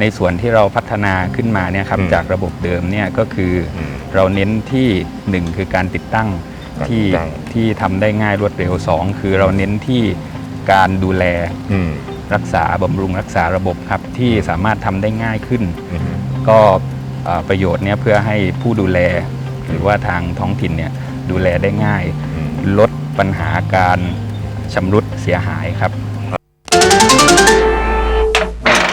ในส่วนที่เราพัฒนาขึ้นมาเนี่ยครับอืมจากระบบเดิมเนี่ยก็คือออืมเราเน้นที่หนึ่งคือการติดตั้งการที่ติดตั้งที่ทำได้ง่ายรวดเร็วสองคือเราเน้นที่การดูแลอืมรักษาบำรุงรักษาระบบครับที่สามารถทำได้ง่ายขึ้นอืมก็เอ่อประโยชน์เนี่ยเพื่อให้ผู้ดูแล หรือว่าทางท้องถิ่นเนี่ยดูแลได้ง่ายอืมลดปัญหาการชำรุดเสียหายครับ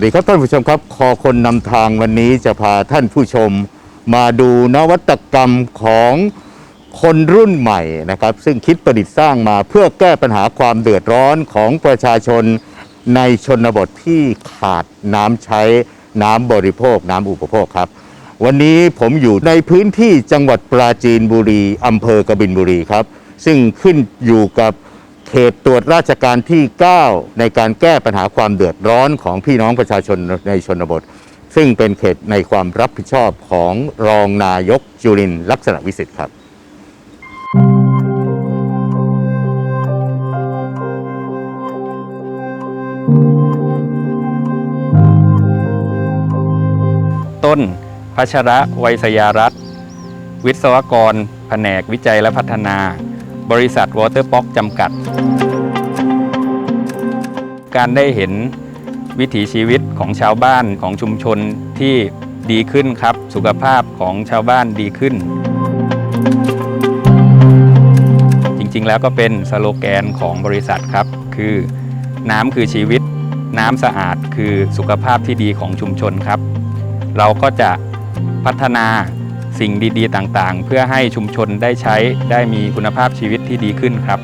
วัสดีครับท่านผู้ชมครับ คอคนนำทางวันนี้จะพาท่านผู้ชมมาดูนวัตกรรมของคนรุ่นใหม่นะครับ ซึ่งคิดประดิษฐ์สร้างมาเพื่อแก้ปัญหาความเดือดร้อนของประชาชนในชนบทที่ขาดน้ำใช้น้ำบริโภค น้ำอุปโภคครับ วันนี้ผมอยู่ในพื้นที่จังหวัดปราจีนบุรีอำเภอกบินบุรีครับ ซึ่งขึ้นอยู่กับ เขตตรวจราชการที่ 9 ในการแก้ปัญหาความเดือดร้อนของพี่น้องประชาชนในชนบท ซึ่งเป็นเขตในความรับผิดชอบของรองนายกจุรินลักษณะวิสิทธิ์ครับต้นพัชระไวยสยารัตวิศวกร แผนกวิจัยและพัฒนา บริษัทวอเตอร์ป๊อกจำกัด การได้เห็นวิถีชีวิตของชาวบ้านของชุมชนที่ดีขึ้นครับ สุขภาพของชาวบ้านดีขึ้น จริงๆแล้วก็เป็นสโลแกนของบริษัทครับ คือน้ำคือชีวิต น้ำสะอาดคือสุขภาพที่ดีของชุมชนครับ เราก็จะพัฒนา สิ่งดีๆต่างๆ เพื่อให้ชุมชนได้ใช้ได้มีคุณภาพชีวิตที่ดีขึ้นครับ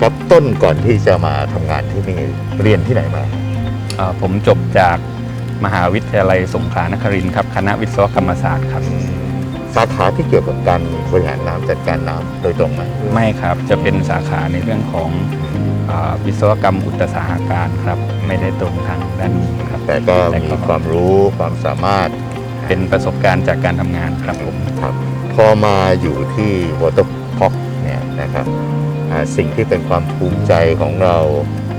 ครับต้นก่อนที่จะมาทำงานที่นี่เรียนที่ไหนมา เอ่อผมจบจากมหาวิทยาลัยสงขลานครินทร์ครับ คณะวิศวกรรมศาสตร์ครับ สาขาที่เกี่ยวกับการบริหารน้ำจัดการน้ำโดยตรงไหมไม่ครับ จะเป็นสาขาในเรื่องของเอ่อวิศวกรรมอุตสาหการครับ ไม่ได้ตรงทางด้านนี้ครับแต่ก็มีความรู้ความสามารถเป็นประสบการณ์จากการทำงานครับผม ครับ พอมาอยู่ที่วอเตอร์พ็อกเนี่ยนะครับอ่าสิ่งที่เป็นความภูมิใจของเรา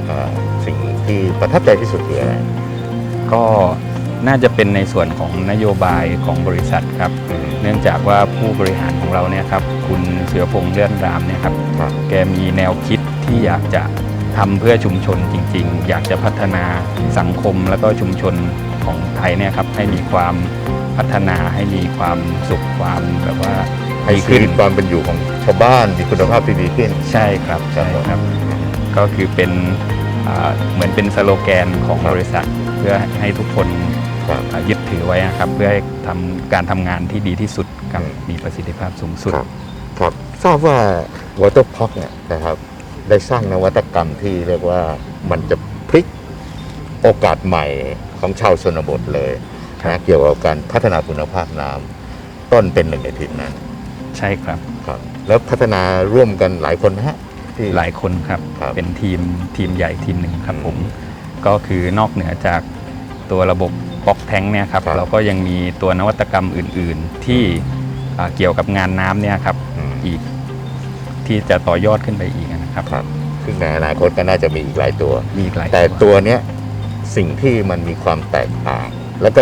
อ่าสิ่งที่ประทับใจที่สุดคืออะไร ก็ น่าจะเป็นในส่วนของนโยบายของบริษัทครับ เนื่องจากว่าผู้บริหารของเราเนี่ยครับคุณเสือพงษ์เลื่อนรามเนี่ยครับครับแกมีแนวคิดที่อยากจะทำเพื่อชุมชนจริง ๆ อยากจะพัฒนาสังคมแล้วก็ชุมชนของไทยเนี่ยครับให้มีความพัฒนาให้มีความสุขความแบบว่าให้ดีชีขึ้นวิตความเป็นอยู่ของชาวบ้านมีคุณภาพที่ดีขึ้นใช่ครับใช่ครับ ก็คือเป็นอ่าเหมือนเป็นสโลแกนของครับบริษัท เพื่อให้ทุกคนครับอ่า ยึดถือไว้นะครับ เพื่อให้ทำการทำงานที่ดีที่สุดกับอืมมีประสิทธิภาพสูงสุด ครับครับทราบว่าวอเตอร์พ็อกเนี่ยนะครับได้สร้างนวัตกรรมที่เรียกว่ามันจะพลิกโอกาสใหม่ของชาวชนบทเลยครับนะเกี่ยวกับการพัฒนาคุณภาพน้ำต้นเป็นหนึ่งในทีมนั้นใช่ครับครับ แล้วพัฒนาร่วมกันหลายคนไหมฮะที่ หลายคนครับ ครับ เป็นทีมทีมใหญ่ทีมหนึ่งครับผม ก็คือนอกเหนือจาก ตัวระบบป๊อกแทงเนี่ยครับครับเราก็ยังมีตัวนวัตกรรมอื่น ๆ ที่อ่าเกี่ยวกับงานน้ำเนี่ยครับอืมอีกที่จะต่อยอดขึ้นไปอีกนะครับครับซึ่งในอนาคตก็น่าจะมีอีกหลายตัวมีอีกหลายแต่ตัวเนี้ยสิ่งที่มันมีความแตกต่าง แล้วก็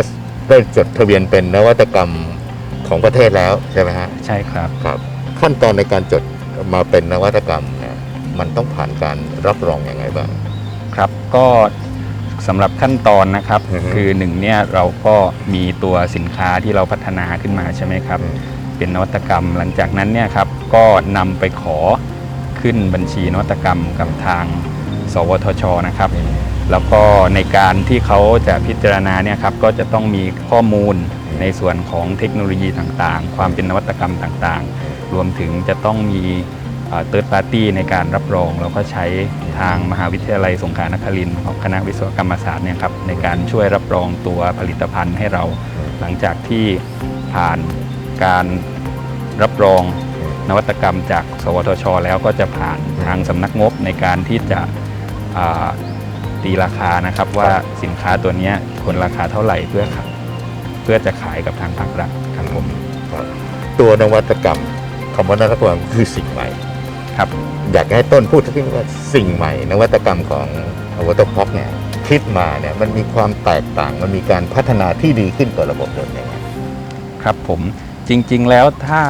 ได้จดทะเบียนเป็นนวัตกรรมของประเทศแล้วใช่ไหมฮะใช่ครับครับ ขั้นตอนในการจดมาเป็นนวัตกรรมเนี่ยมันต้องผ่านการรับรองอยังไงบ้างครับก็ สำหรับขั้นตอนนะครับ อือฮึคือหนึ่งเนี่ยเราก็มีตัวสินค้าที่เราพัฒนาขึ้นมาใช่ไหมครับ อืม เป็นนวัตกรรมหลังจากนั้นเนี่ยครับก็นำไปขอขึ้นบัญชีนวัตกรรมกับทาง สวทชนะครับ แล้วก็ในการที่เขาจะพิจารณาเนี่ยครับก็จะต้องมีข้อมูลอืในส่วนของเทคโนโลยีต่างๆ ความเป็นนวัตกรรมต่างๆ รวมถึงจะต้องมี เติร์ดปาร์ตี้ในการรับรองแล้วก็ใช้ทางมหาวิทยาลัยสงขลานครินทร์ของคณะวิศวกรรมศาสตร์เนี่ยครับในการช่วยรับรองตัวผลิตภัณฑ์ให้เราหลังจากที่ผ่านการรับรองนวัตกรรมจาก สวทช แล้วก็จะผ่านทางสำนักงบในการที่จะตีราคานะครับว่าสินค้าตัวนี้ควรราคาเท่าไหร่เพื่อเพื่อจะขายกับทางภาครัฐครับผมตัวนวัตกรรมคำว่านวัตกรรมคือสิ่งใหม่ ครับ อยากให้ต้นพูดที่ว่าสิ่งใหม่ นวัตกรรมของอวตพ็อกเนี่ยคิดมาเนี่ยมันมีความแตกต่าง มันมีการพัฒนาที่ดีขึ้นกว่าระบบเดิมยังไงครับผมจริงๆแล้วถ้า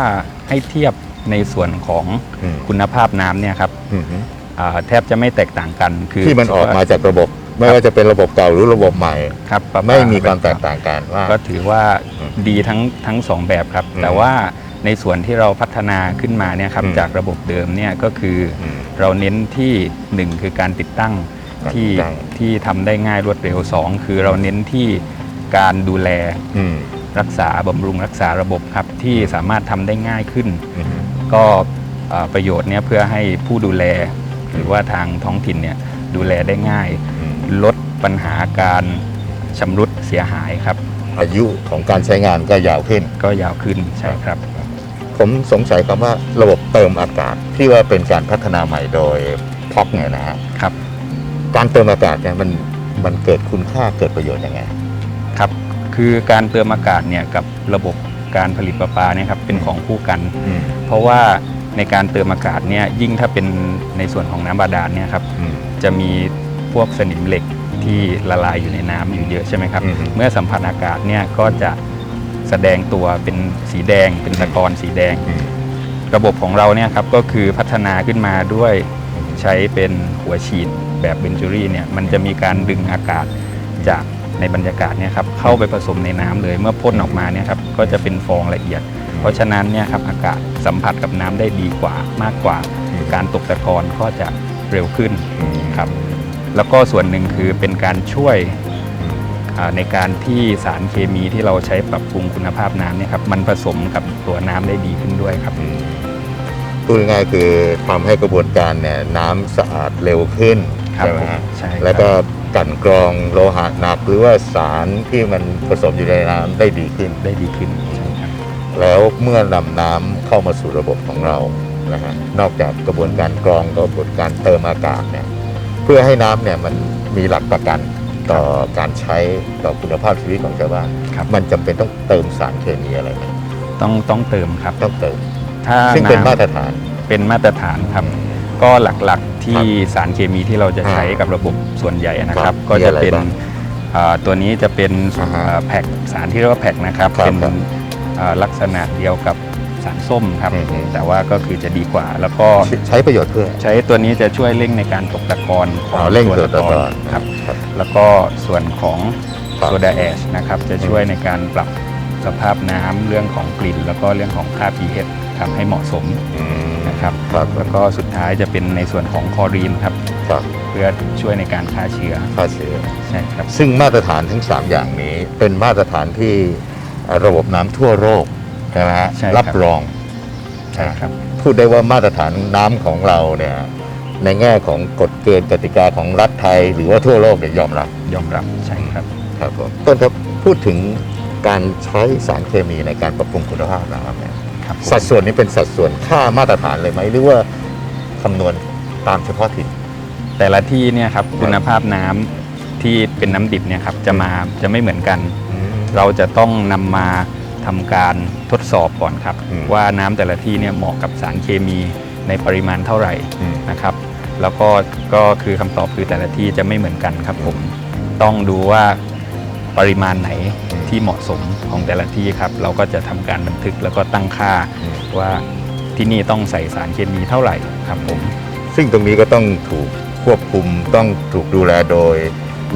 ให้เทียบในส่วนของอืมคุณภาพน้ำเนี่ยครับอืมอ่าแทบจะไม่แตกต่างกันคือที่มันออกมาจากระบบ ไม่ว่าจะเป็นระบบเก่าหรือระบบใหม่ครับประปไม่มีความแตกต่างกันว่าก็ถือว่าอืมดีทั้งทั้งสองแบบครับอืมแต่ว่า ในส่วนที่เราพัฒนาขึ้นมาเนี่ยครับอืมจากระบบเดิมเนี่ยก็คืออืมเราเน้นที่หนึ่งคือการติดตั้งการที่ติดตั้งที่ทำได้ง่ายรวดเร็วสองคือเราเน้นที่การดูแลอืมรักษาบำรุงรักษาระบบครับที่สามารถทำได้ง่ายขึ้นอืมก็เอ่อประโยชน์เนี่ยเพื่อให้ผู้ดูแล หรือว่าทางท้องถิ่นเนี่ยดูแลได้ง่ายอืมลดปัญหาการชำรุดเสียหายครับ อายุของการใช้งานก็ยาวขึ้นก็ยาวขึ้นใช่ครับ ผมสงสัยคำว่าระบบเติมอากาศที่ว่าเป็นการพัฒนาใหม่โดยพ็อกเนี่ยนะฮะครับ การเติมอากาศเนี่ยมันมันเกิดคุณค่าเกิดประโยชน์ยังไงครับ คือการเติมอากาศเนี่ยกับระบบการผลิตประปาเนี่ยครับเป็นของคู่กันอืมเพราะว่าในการเติมอากาศเนี่ยยิ่งถ้าเป็นในส่วนของน้ำบาดาลเนี่ยครับอืมจะมีพวกสนิมเหล็กที่ละลายอยู่ในน้ำอยู่เยอะใช่ไหมครับอืมเมื่อสัมผัสอากาศเนี่ยก็จะ แสดงตัวเป็นสีแดง เป็นตะกอนสีแดงอืมระบบของเราเนี่ยครับก็คือพัฒนาขึ้นมาด้วยใช้เป็นหัวฉีดแบบเบนจูรี่เนี่ยมันจะมีการดึงอากาศจากในบรรยากาศเนี่ยครับเข้าไปผสมในน้ำเลยเมื่อพ่นออกมาเนี่ยครับก็จะเป็นฟองละเอียด เพราะฉะนั้นเนี่ยครับอากาศสัมผัสกับน้ำได้ดีกว่ามากกว่า การตกตะกอนก็จะเร็วขึ้นอืมครับแล้วก็ส่วนหนึ่งคือเป็นการช่วยอ่า ในการที่สารเคมีที่เราใช้ปรับปรุงคุณภาพน้ำเนี่ยครับมันผสมกับตัวน้ำได้ดีขึ้นด้วยครับอืมพูดง่ายๆคือทำให้กระบวนการเนี่ยน้ำสะอาดเร็วขึ้นครับใช่ไหมผมฮะใช่ครับ แล้วก็กลั่นกรองโลหะหนักหรือว่าสารที่มันผสมอยู่ในน้ำได้ดีขึ้น ได้ดีขึ้นใช่ครับ แล้วเมื่อนำน้ำเข้ามาสู่ระบบของเรานะฮะนอกจากกระบวนการกรองกระบวนการเติมอากาศเนี่ยเพื่อให้น้ำเนี่ยมันมีหลักประกัน ต่อการใช้ต่อคุณภาพชีวิตของชาวบ้าน ครับ มันจำเป็นต้องเติมสารเคมีอะไรไหมต้องต้องเติมครับ ต้องเติม ถ้าซึ่งเป็นมาตรำฐาน เป็นมาตรฐานครับ ก็หลักๆที่สารเคมีที่เราจะใช้อ่ากับระบบส่วนใหญ่นะคครัรับบก็มีจะอะไรเป็นบ้างอ่าตัวนี้จะเป็นอ่าฮะอ่าแพ็กสารที่เรียกว่าแพ็กนะครับครับเป็นครับอ่าลักษณะเดียวกับสารส้มครับ อือฮึ แต่ว่าก็คือจะดีกว่า แล้วก็ใช้ประโยชน์เพื่อ ใช้ตัวนี้จะช่วยเร่งในการตกตะกอนขอ๋องอเร่งตัตัววตะกอน ครับ ครับ แล้วก็ส่วนของครับ โซดาแอชนะครับจะช่วยในการปรับสภาพน้ำเรื่องของกลิ่น แล้วก็เรื่องของค่า pH ทำให้เหมาะสมอืม นะครับครับ แล้วก็สุดท้ายจะเป็นในส่วนของคลอรีนครับครับเพื่อช่วยในการฆ่าเชื้อฆ่าเชื้อใช่ครับ ซึ่งมาตรฐานทั้ง 3 อย่างนี้เป็นมาตรฐานที่ระบบน้ำทั่วโลกใช่ไหมฮะใช่ครับ รับรอง ใช่ครับ พูดได้ว่ามาตรฐานน้ำของเราเนี่ย ในแง่ของกฎเกณฑ์กติกาของรัฐไทย หรือว่าทั่วโลกเนี่ยยอมรับยอมรับใช่ครับครับผมต้นครับพูดถึงการใช้สารเคมีในการปรับปรุงคุณภาพน้ำเนี่ยครับผมสัดส่วนนี้เป็นสัดส่วนค่ามาตรฐานเลยไหมหรือว่าคำนวณตามเฉพาะถิ่น แต่ละที่เนี่ยครับคุณภาพน้ำที่เป็นน้ำดิบเนี่ยครับจะมาจะไม่เหมือนกัน เราจะต้องนำมาทำการทดสอบก่อนครับ อืม ว่าน้ำแต่ละที่เนี่ยเหมาะกับสารเคมีในปริมาณเท่าไหร่ อืมนะครับ แล้วก็ก็คือคำตอบคือแต่ละที่จะไม่เหมือนกันครับผม ต้องดูว่าปริมาณไหนที่เหมาะสมของแต่ละที่ครับ เราก็จะทำการบันทึกแล้วก็ตั้งค่าว่าที่นี่ต้องใส่สารเคมีเท่าไหร่ครับผม ซึ่งตรงนี้ก็ต้องถูกควบคุมต้องถูกดูแลโดย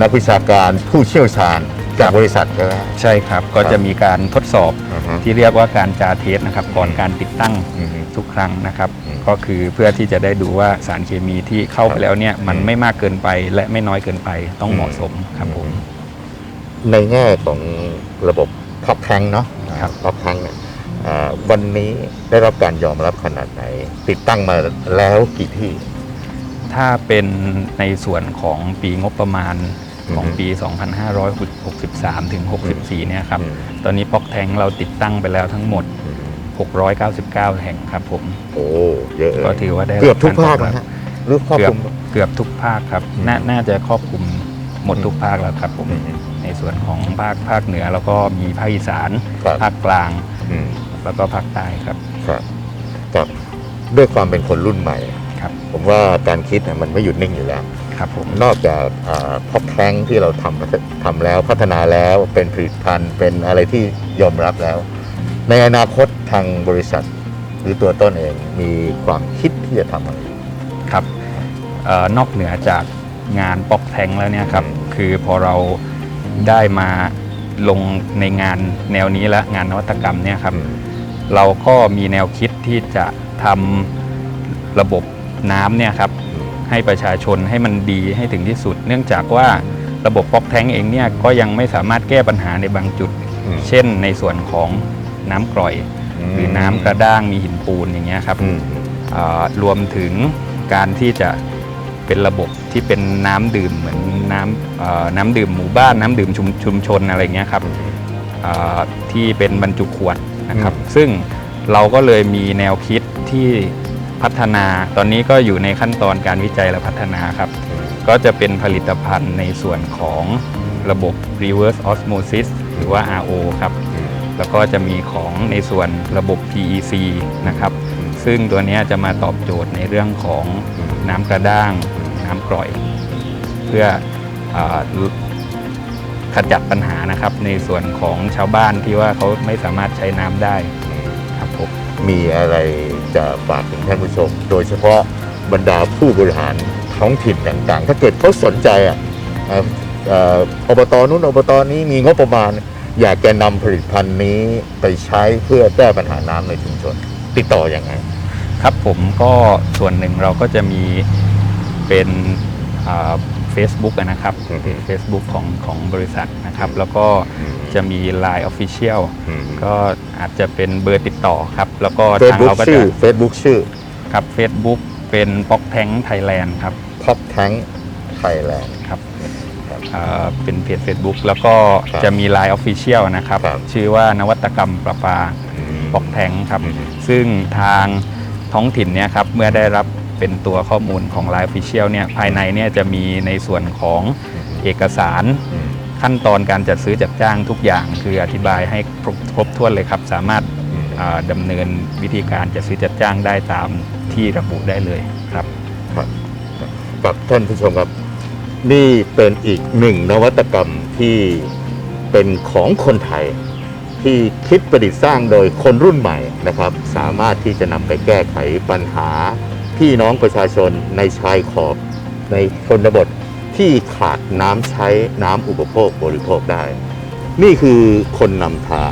นักวิชาการผู้เชี่ยวชาญ จากบริษัทใช่ไหม ใช่ครับ ก็จะมีการทดสอบอือฮึที่เรียกว่าการจาเทสนะครับก่อนการติดตั้งอือฮึทุกครั้งนะครับ อืมก็คือเพื่อที่จะได้ดูว่าสารเคมีที่เข้าไปแล้วเนี่ยมันอืมไม่มากเกินไปและไม่น้อยเกินไปต้องอืมเหมาะสมครับผมในแง่ของระบบพับแทงเนาะครับพับแทงเนี่ยอ่าวันนี้ได้รับการยอมรับขนาดไหน ติดตั้งมาแล้วกี่ที่ ถ้าเป็นในส่วนของปีงบประมาณ ของอือฮึปี 2563 ถึง 64 เนี่ยครับอืมตอนนี้ป๊อกแทงเราติดตั้งไปแล้วทั้งหมด 699 แห่งครับผม โอ้ เยอะเลยก็ถือว่าได้เกือบทุกรภาคตอบนะรับฮะหรือครอบเกืคอบลุมเกือบทุกภาคครับอืมนาน่าจะครอบคลุมหมดอืมทุกภาคแล้วครับผมอืมในส่วนของภาคภาคเหนือแล้วก็มีภาคอีสานครับภาคกลางอืมแล้วก็ภาคใต้ครับครับครับด้วยความเป็นคนรุ่นใหม่ครับผมว่าการคิดเนี่ยมันไม่หยุดนิ่งอยู่แล้ว ครับผมนอกจากพ็อปแทงที่เราทำทำแล้วพัฒนาแล้วเป็นผลิตภัณฑ์เป็นอะไรที่ยอมรับแล้ว ในอนาคตทางบริษัทหรือตัวต้นเองมีความคิดที่จะทำอะไรครับเออนอกเหนือจากงานปอกแทงแล้วเนี่ยครับอืมคือพอเราได้มาลงในงานแนวนี้และงานนวัตกรรมเนี่ยครับอืมเราก็มีแนวคิดที่จะทำระบบน้ำเนี่ยครับอืม ให้ประชาชนให้มันดีให้ถึงที่สุด เนื่องจากว่าระบบปอกแทงเองเนี่ยก็ยังไม่สามารถแก้ปัญหาในบางจุด อืม เช่นในส่วนของน้ำกร่อย หรือน้ำกระด้างมีหินปูนอย่างเงี้ยครับอืมอ่ารวมถึงการที่จะเป็นระบบที่เป็นน้ำดื่มเหมือนน้ำเอ่อน้ำดื่มหมู่บ้านน้ำดื่มชุมชุมชนอะไรเงี้ยครับอ่าที่เป็นบรรจุขวดนะครับ ซึ่งเราก็เลยมีแนวคิดที่ พัฒนา ตอนนี้ก็อยู่ในขั้นตอนการวิจัยและพัฒนาครับ ก็จะเป็นผลิตภัณฑ์ในส่วนของระบบ reverse osmosis หรือว่า RO ครับ แล้วก็จะมีของในส่วนระบบ PEC นะครับ ซึ่งตัวนี้จะมาตอบโจทย์ในเรื่องของน้ำกระด้าง น้ำกร่อย เพื่ออขจัดปัญหานะครับ ในส่วนของชาวบ้านที่ว่าเขาไม่สามารถใช้น้ำได้ครับผมมีอะไร จะฝากถึงท่านผู้ชม โดยเฉพาะบรรดาผู้บริหารท้องถิ่นต่างๆ ถ้าเกิดเขาสนใจอะออเอ่ออบตนู้นอบตนี้มีงบประมาณ อยากจะนำผลิตภัณฑ์นี้ไปใช้เพื่อแก้ปัญหาน้ำในชุมชน ติดต่ออยังไงครับผมก็ส่วนหนึ่งเราก็จะมีเป็น เฟซบุ๊กนะครับ อือฮึเฟซบุ๊กของของบริษัทนะครับ แล้วก็จะมี Line Official ก็อาจจะเป็นเบอร์ติดต่อครับ แล้วก็เฟซทางบุ๊กเราก็ชื่จะอเฟซบุ๊กชื่อครับ Facebook เป็นป๊อกแทงไทยแลนด์ครับ Top Tank Thailand ครับครับเอ่อเป็นเพจ Facebook แล้วก็ครับจะมี Line Official นะครับ ครับ ชื่อว่านวัตกรรมประปาป๊อกแทงครับ อืมซึ่งทางท้องถิ่นเนี่ยครับเมื่อได้รับ เป็นตัวข้อมูลของ Line Official เนี่ยภายในเนี่ยจะมีในส่วนของเอกสารอืมขั้นตอนการจัดซื้อจัดจ้างทุกอย่าง คืออธิบายให้ครบครบถ้วนเลยครับ สามารถอืมอ่าดำเนินวิธีการจัดซื้อจัดจ้างได้ตามที่ระบุได้เลยครับครับกับท่านผู้ชมครับ นี่เป็นอีกหนึ่งนวัตกรรมที่เป็นของคนไทยที่คิดประดิษฐ์สร้างโดยคนรุ่นใหม่นะครับ สามารถที่จะนำไปแก้ไขปัญหา พี่น้องประชาชนในชายขอบในชนบทที่ขาดน้ำใช้น้ำอุปโภคบริโภคได้ นี่คือคนนำทาง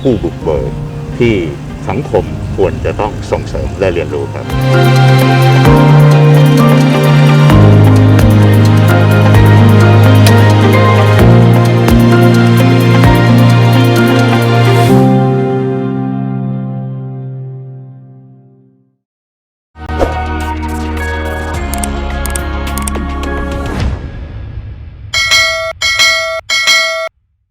ผู้บุกเบิกที่สังคมควรจะต้องส่งเสริมและเรียนรู้ครับ